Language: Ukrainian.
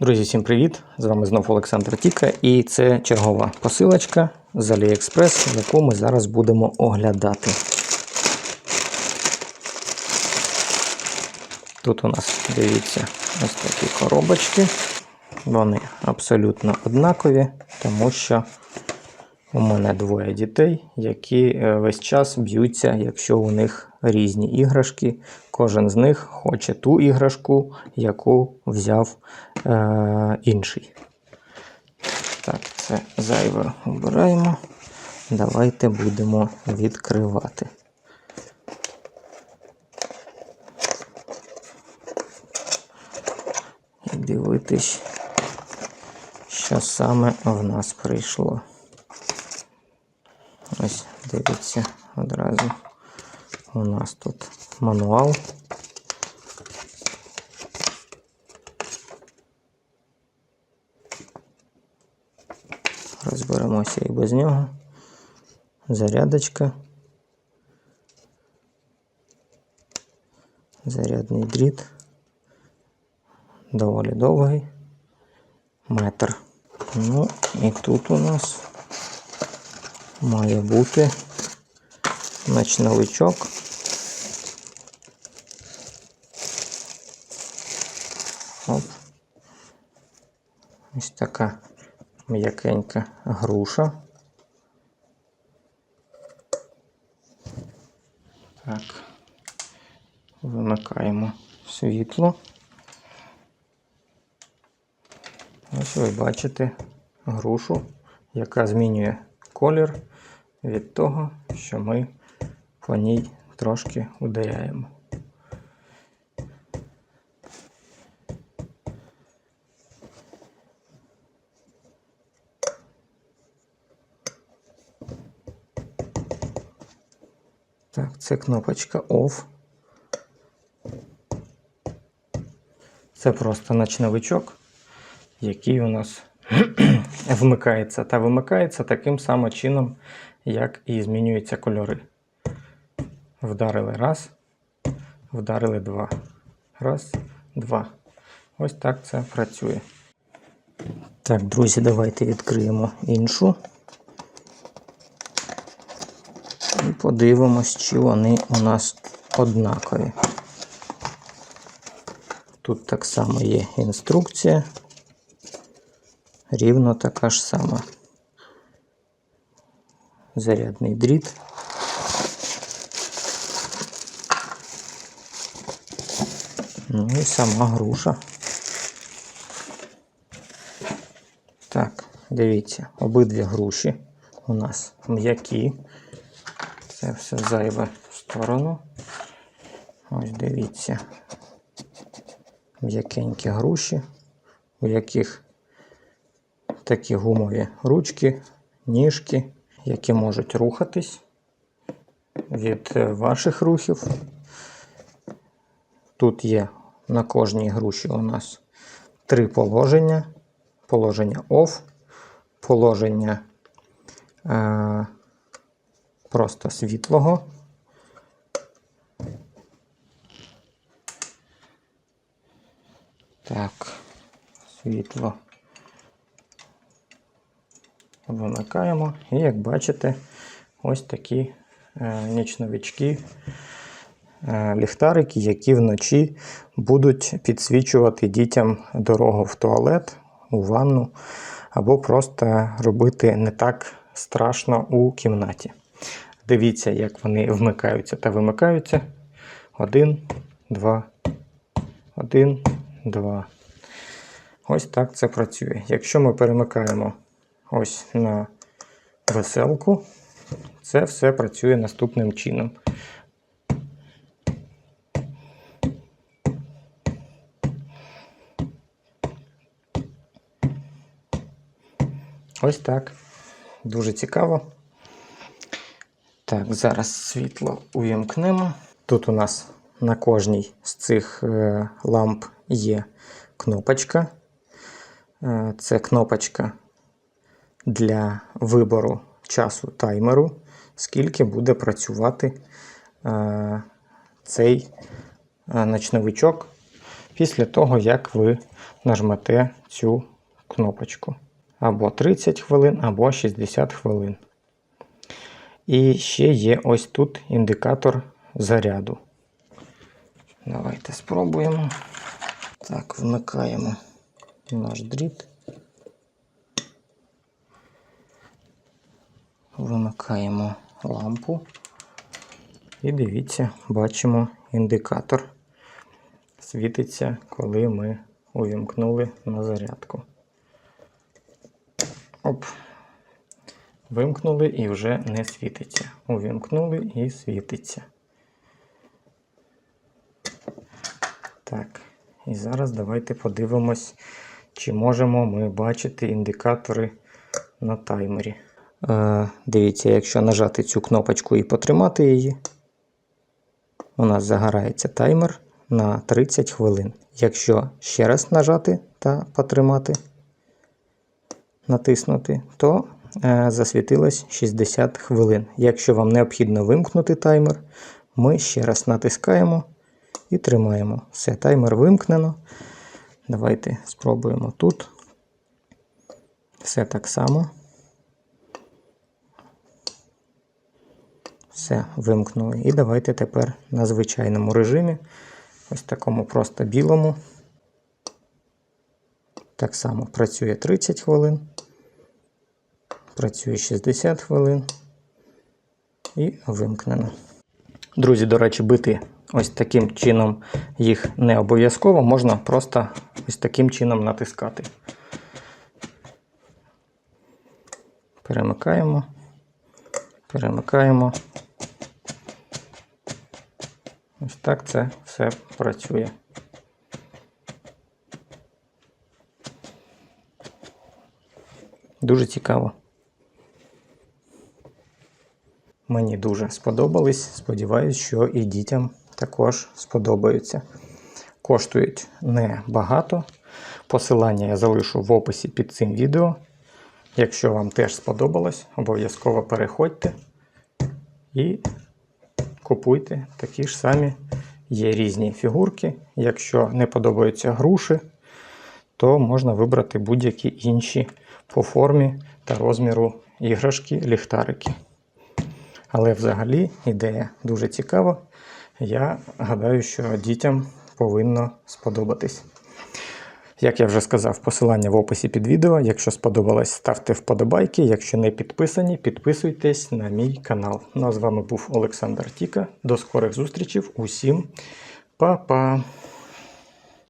Друзі, всім привіт! З вами знову Олександр Тіка, і це чергова посилочка з AliExpress, яку ми зараз будемо оглядати. Тут у нас, дивіться, ось такі коробочки. Вони абсолютно однакові, тому що у мене двоє дітей, які е, весь час б'ються, якщо у них різні іграшки. Кожен з них хоче ту іграшку, яку взяв е, інший. Так, це зайве обираємо. Давайте будемо відкривати. І дивитись, що саме в нас прийшло. Ось, дивіться, одразу у нас тут мануал. Розберемося і без нього. Зарядочка. Зарядний дріт. Доволі довгий. Метр. Ну і тут у нас має бути ночновичок. Оп. Ось така м'якенька груша. Так, вимикаємо світло. Ось ви бачите грушу, яка змінює колір від того, що ми по ній трошки ударяємо. Так, це кнопочка OFF. Це просто ночновичок, який у нас вмикається та вимикається таким самим чином, як і змінюються кольори. Вдарили раз, вдарили два. Раз, два. Ось так це працює. Так, друзі, давайте відкриємо іншу. І подивимось, чи вони у нас однакові. Тут так само є інструкція. Рівно така ж сама. Зарядний дріт. Ну і сама груша. Так, дивіться, обидві груші у нас м'які. Це все зайве в сторону. Ось дивіться. М'якенькі груші, у яких такі гумові ручки, ніжки, які можуть рухатись від ваших рухів. Тут є на кожній груші у нас три положення: положення OFF, положення е, просто світлого. Так, світло вимикаємо. І як бачите, ось такі е, нічновички, ліхтарики, які вночі будуть підсвічувати дітям дорогу в туалет, у ванну, або просто робити не так страшно у кімнаті. Дивіться, як вони вмикаються та вимикаються. Один, два, один, два. Ось так це працює. Якщо ми перемикаємо ось на веселку, це все працює наступним чином. Ось так. Дуже цікаво. Так, зараз світло увімкнемо. Тут у нас на кожній з цих е, ламп є кнопочка. Е, Це кнопочка для вибору часу таймеру, скільки буде працювати е, цей ночновичок після того, як ви нажмете цю кнопочку. Або 30 хвилин, або 60 хвилин. І ще є ось тут індикатор заряду. Давайте спробуємо. Так, вмикаємо наш дріт. Вимикаємо лампу. І дивіться, бачимо індикатор. Світиться, коли ми увімкнули на зарядку. Оп. Вимкнули і вже не світиться. Увімкнули і світиться. Так, і зараз давайте подивимось, чи можемо ми бачити індикатори на таймері. Е, дивіться, якщо нажати цю кнопочку і потримати її, у нас загорається таймер на 30 хвилин. Якщо ще раз нажати та потримати, натиснути, то е, засвітилось 60 хвилин. Якщо вам необхідно вимкнути таймер, ми ще раз натискаємо і тримаємо. Все, таймер вимкнено. Давайте спробуємо тут. Все так само. Все, вимкнули. І давайте тепер на звичайному режимі, ось такому просто білому. Так само працює 30 хвилин, працює 60 хвилин і вимкнено. Друзі, до речі, бити ось таким чином їх не обов'язково, можна просто ось таким чином натискати. Перемикаємо, перемикаємо. Ось так це все працює. Дуже цікаво. Мені дуже сподобались. Сподіваюсь, що і дітям також сподобаються. Коштують небагато. Посилання я залишу в описі під цим відео. Якщо вам теж сподобалось, обов'язково переходьте і купуйте такі ж самі. Є різні фігурки. Якщо не подобаються груші, то можна вибрати будь-які інші по формі та розміру іграшки, ліхтарики. Але взагалі ідея дуже цікава. Я гадаю, що дітям повинно сподобатись. Як я вже сказав, посилання в описі під відео. Якщо сподобалось, ставте вподобайки. Якщо не підписані, підписуйтесь на мій канал. Ну а з вами був Олександр Тіка. До скорих зустрічей. Усім па-па!